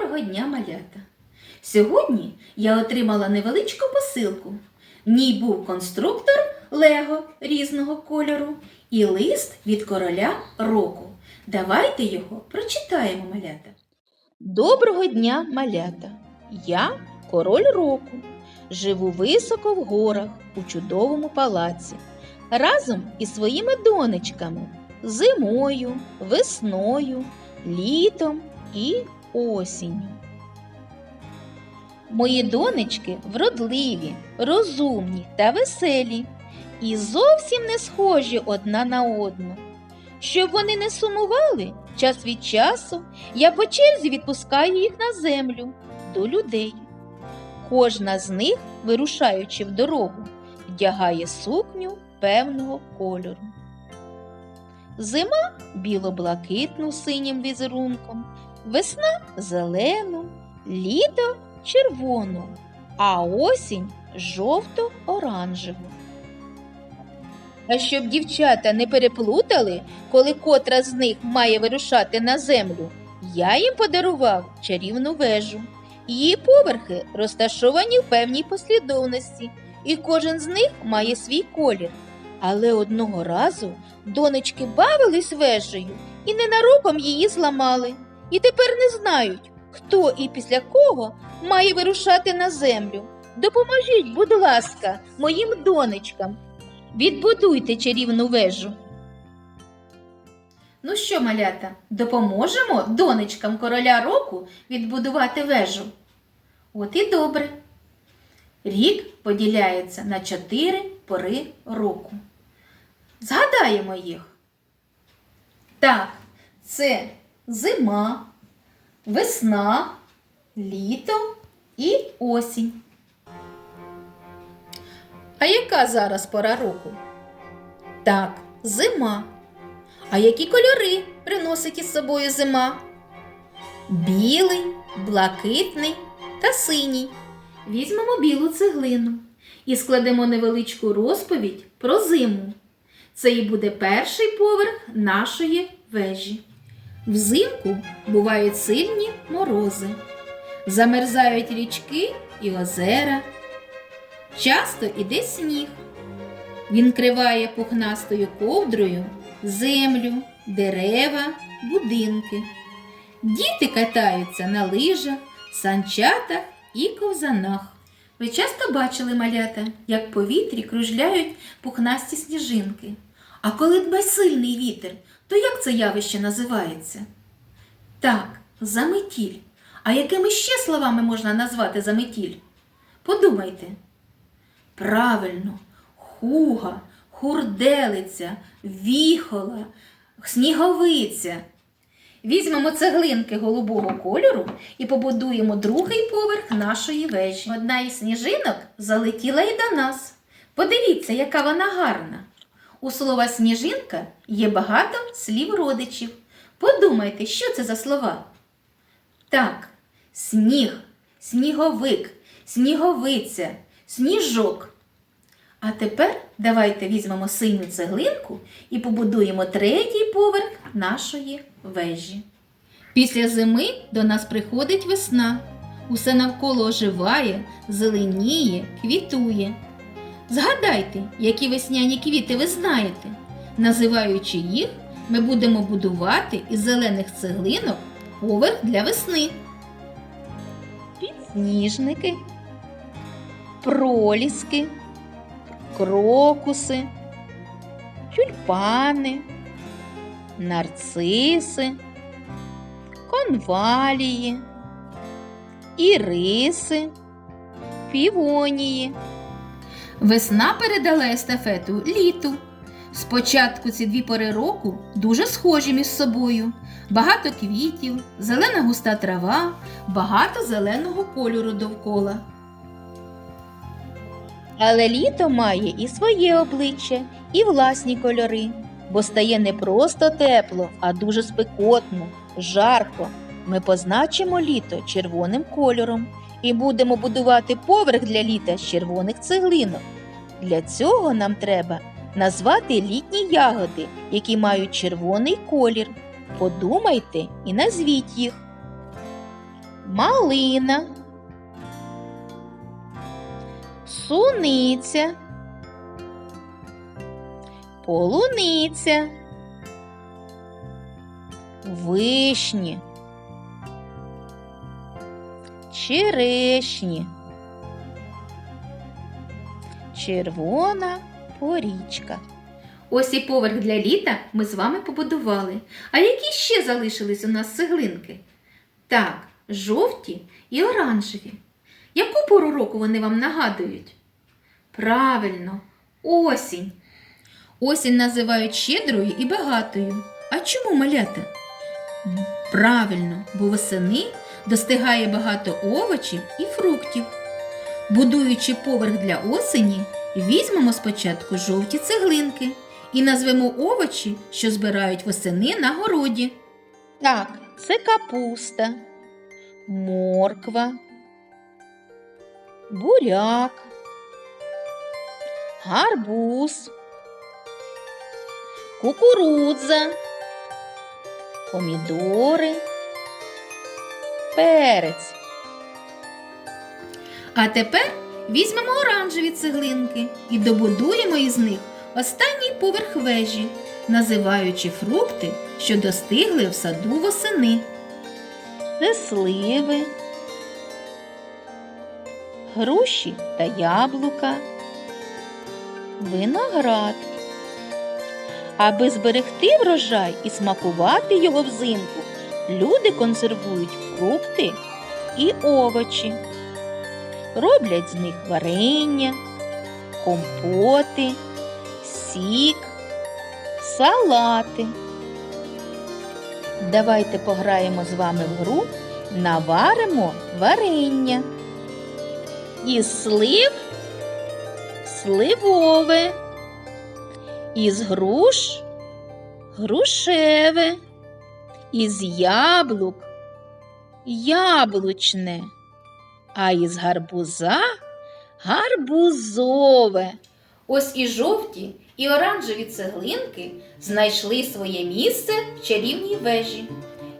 Доброго дня, малята! Сьогодні я отримала невеличку посилку. В ній був конструктор Лего різного кольору і лист від короля року. Давайте його прочитаємо, малята. Доброго дня, малята! Я король року. Живу високо в горах у чудовому палаці разом із своїми донечками зимою, весною, літом і осінню. Мої донечки вродливі, розумні та веселі і зовсім не схожі одна на одну. Щоб вони не сумували, час від часу я по черзі відпускаю їх на землю до людей. Кожна з них, вирушаючи в дорогу, вдягає сукню певного кольору. Зима біло-блакитну синім візерунком, весна зелену, літо червону, а осінь жовто-оранжеву. А щоб дівчата не переплутали, коли котра з них має вирушати на землю, я їм подарував чарівну вежу. Її поверхи розташовані в певній послідовності, і кожен з них має свій колір. Але одного разу донечки бавились вежею і ненароком її зламали. І тепер не знають, хто і після кого має вирушати на землю. Допоможіть, будь ласка, моїм донечкам. Відбудуйте чарівну вежу. Ну що, малята, допоможемо донечкам короля року відбудувати вежу? От і добре. Рік поділяється на чотири пори року. Згадаємо їх. Так, це зима, весна, літо і осінь. А яка зараз пора року? Так, зима. А які кольори приносить із собою зима? Білий, блакитний та синій. Візьмемо білу цеглину і складемо невеличку розповідь про зиму. Це і буде перший поверх нашої вежі. Взимку бувають сильні морози, замерзають річки і озера. Часто іде сніг. Він криває пухнастою ковдрою землю, дерева, будинки. Діти катаються на лижах, санчатах і ковзанах. Ви часто бачили малята, як в повітрі кружляють пухнасті сніжинки. А коли дбає сильний вітер, то як це явище називається? Так, заметіль. А якими ще словами можна назвати заметіль? Подумайте. Правильно, хуга, хурделиця, віхола, сніговиця. Візьмемо цеглинки голубого кольору і побудуємо другий поверх нашої вежі. Одна із сніжинок залетіла і до нас. Подивіться, яка вона гарна. У слова сніжинка є багато слів родичів. Подумайте, що це за слова? Так, сніг, сніговик, сніговиця, сніжок. А тепер давайте візьмемо синю цеглинку і побудуємо третій поверх нашої вежі. Після зими до нас приходить весна. Усе навколо оживає, зеленіє, квітує. Згадайте, які весняні квіти ви знаєте. Називаючи їх, ми будемо будувати із зелених цеглинок поверх для весни. Підсніжники, проліски, крокуси, тюльпани, нарциси, конвалії, іриси, півонії. Весна передала естафету літу. Спочатку ці дві пори року дуже схожі між собою. Багато квітів, зелена густа трава, багато зеленого кольору довкола. Але літо має і своє обличчя, і власні кольори, бо стає не просто тепло, а дуже спекотно, жарко. Ми позначимо літо червоним кольором і будемо будувати поверх для літа з червоних цеглинок. Для цього нам треба назвати літні ягоди, які мають червоний колір. Подумайте і назвіть їх. малина, суниця, полуниця, вишні, черешні, червона порічка. Ось і поверх для літа ми з вами побудували. А які ще залишились у нас цеглинки? Так, жовті і оранжеві. Яку пору року вони вам нагадують? Правильно, осінь. Осінь називають щедрою і багатою. А чому малята? Правильно, бо восени достигає багато овочів і фруктів. Будуючи поверх для осені, візьмемо спочатку жовті цеглинки і назвемо овочі, що збирають восени на городі. Так, це капуста, морква, буряк, гарбуз, кукурудза, помідори, перець. А тепер візьмемо оранжеві цеглинки і добудуємо із них останній поверх вежі, називаючи фрукти, що достигли в саду восени. Це сливи, груші та яблука, виноград. Аби зберегти врожай і смакувати його взимку, люди консервують фрукти і овочі, роблять з них варення, компоти, сік, салати. Давайте пограємо з вами в гру Наваримо варення. Із слив сливове, із груш грушеве, із яблук яблучне, а із гарбуза гарбузове. Ось і жовті, і оранжеві цеглинки знайшли своє місце в чарівній вежі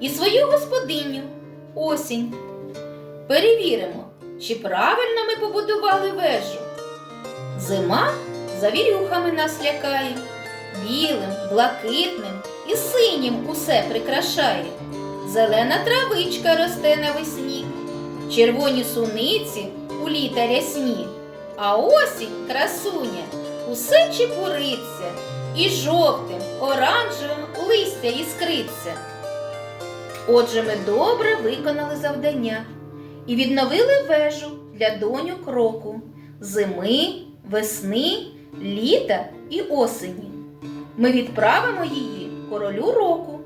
і свою господиню осінь. Перевіримо, чи правильно ми побудували вежу. Зима завірюхами нас лякає, білим, блакитним і синім усе прикрашає. Зелена травичка росте навесні, червоні суниці у літа рясні, а осінь красуня усе чепуриться, і жовтим, оранжевим листя іскриться. Отже, ми добре виконали завдання і відновили вежу для доньок року зими, весни, літа і осені. Ми відправимо її королю року,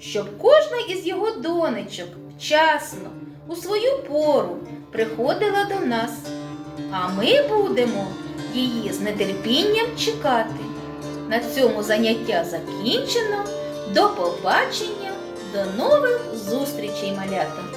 щоб кожна із його донечок вчасно, у свою пору приходила до нас, а ми будемо її з нетерпінням чекати. На цьому заняття закінчено. До побачення, до нових зустрічей, малята!